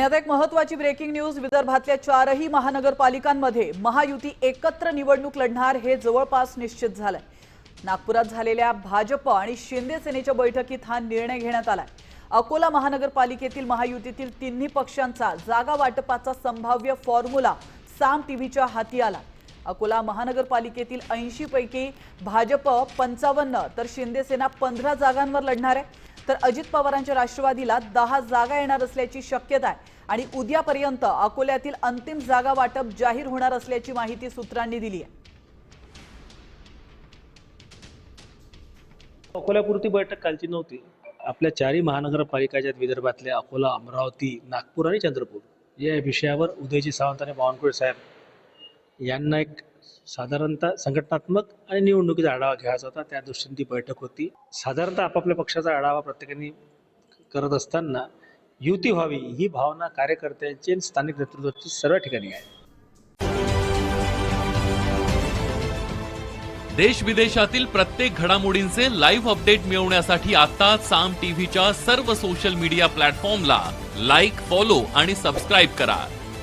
आणि आता एक महत्वाची ब्रेकिंग न्यूज विदर्भातल्या चारही महानगरपालिकांमध्ये महायुती एकत्र निवडणूक लढणार हे जवळपास निश्चित झालंय. नागपुरात झालेल्या भाजप आणि शिंदे सेनेच्या बैठकीत हा निर्णय घेण्यात आलाय. अकोला महानगरपालिकेतील महायुतीतील तिन्ही पक्षांचा जागा वाटपाचा संभाव्य फॉर्म्युला साम टीव्हीच्या हाती आला. अकोला महानगरपालिकेतील ऐंशी पैकी भाजप पंचावन्न तर शिंदेसेना पंधरा जागांवर लढणार आहे. तर अजित पवारांच्या राष्ट्रवादीला दहा जागा येणार असल्याची शक्यता आहे आणि उद्यापर्यंत अकोल्यातील अंतिम जागा वाटप जाहीर होणार असल्याची माहिती सूत्रांनी दिली आहे. अकोल्यापुरती बैठक कालची नव्हती. आपल्या चारही महानगरपालिका ज्या विदर्भातल्या अकोला अमरावती नागपूर आणि चंद्रपूर या विषयावर उदयजी सावंत आणि बावनकुळे साहेब यांना एक साधारणतः संघटनात्मक आणि निवडणुकीचा आढावा घ्यायचा होता. त्या दृष्टीने ती बैठक होती. साधारणतः आपापल्या पक्षाचा आढावा प्रत्येकाने करत असताना युती व्हावी ही भावना कार्यकर्त्यांची आणि स्थानिक नेतृत्वाची सर्व ठिकाणी आहे. देश विदेशातील प्रत्येक घडामोडींचे लाईव्ह अपडेट मिळवण्यासाठी आता साम टीव्हीच्या सर्व सोशल मीडिया प्लॅटफॉर्मला लाईक फॉलो आणि सबस्क्राईब करा.